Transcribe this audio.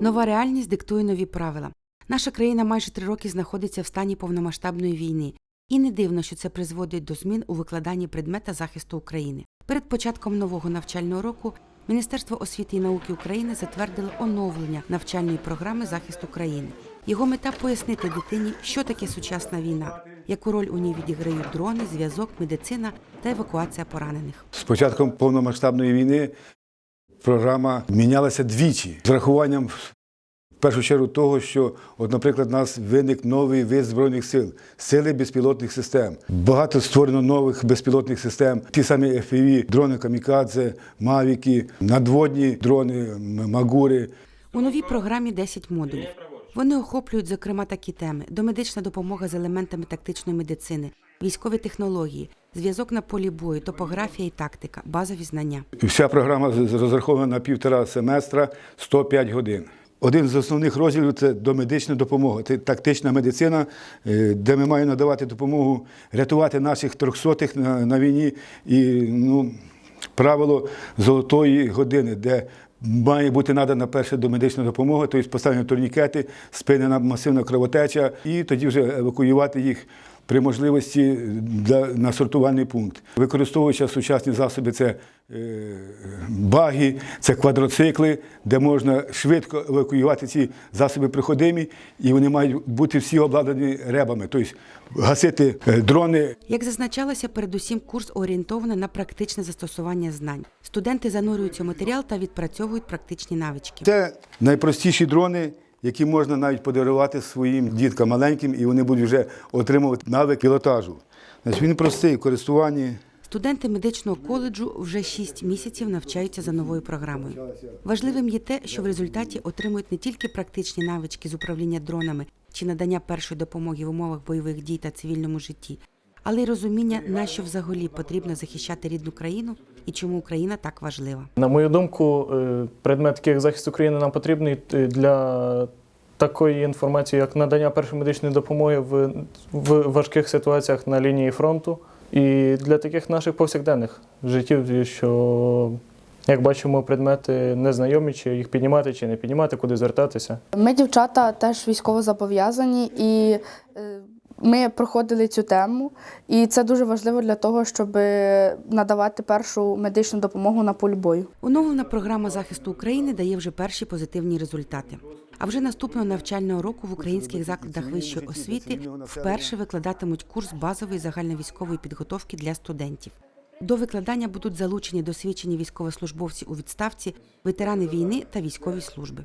Нова реальність диктує нові правила. Наша країна майже три роки знаходиться в стані повномасштабної війни, і не дивно, що це призводить до змін у викладанні предмета захисту України. Перед початком нового навчального року Міністерство освіти і науки України затвердило оновлення навчальної програми захисту країни. Його мета пояснити дитині, що таке сучасна війна, яку роль у ній відіграють дрони, зв'язок, медицина та евакуація поранених. З початком повномасштабної війни програма мінялася двічі з рахуванням в першу чергу того, що, от, наприклад, у нас виник новий вид збройних сил сили безпілотних систем. Багато створено нових безпілотних систем. Ті самі FPV, дрони камікадзе, мавіки, надводні дрони, магури. У новій програмі 10 модулів. Вони охоплюють, зокрема, такі теми: домедична допомога з елементами тактичної медицини, військові технології, зв'язок на полі бою, топографія і тактика, базові знання. Вся програма розрахована на півтора семестра 105 годин. Один з основних розділів це домедична допомога. Це тактична медицина, е, де ми маємо надавати допомогу рятувати наших трьохсотих на, на війні. І ну, правило золотої години, де має бути надана перша домедична допомога, тобто поставлені турнікети, спинена масивна кровотеча, і тоді вже евакуювати їх при можливості для, на сортувальний пункт. Використовуючи сучасні засоби, це е, баги, це квадроцикли, де можна швидко евакуювати ці засоби приходимі, і вони мають бути всі обладнані ребами, тобто гасити е, дрони. Як зазначалося, передусім курс орієнтований на практичне застосування знань. Студенти занурюються у матеріал та відпрацьовують практичні навички. Це найпростіші дрони, які можна навіть подарувати своїм діткам маленьким, і вони будуть вже отримувати навик пілотажу. Значить, він простий в користуванні. Студенти медичного коледжу вже 6 місяців навчаються за новою програмою. Важливим є те, що в результаті отримують не тільки практичні навички з управління дронами чи надання першої допомоги в умовах бойових дій та цивільному житті, але й розуміння, на що взагалі потрібно захищати рідну країну і чому Україна так важлива. На мою думку, е, предмет такий як захист України нам потрібний е, для такої інформації, як надання першої медичної допомоги в, в важких ситуаціях на лінії фронту, і для таких наших повсякденних життів, що, як бачимо, предмети незнайомі, чи їх піднімати, чи не піднімати, куди звертатися. Ми, дівчата, теж військово зобов'язані, і е, ми проходили цю тему. І це дуже важливо для того, щоб надавати першу медичну допомогу на полі бою. Оновлена програма захисту України дає вже перші позитивні результати. А вже наступного навчального року в українських закладах вищої освіти вперше викладатимуть курс базової загальновійськової підготовки для студентів. До викладання будуть залучені досвідчені військовослужбовці у відставці, ветерани війни та військові служби.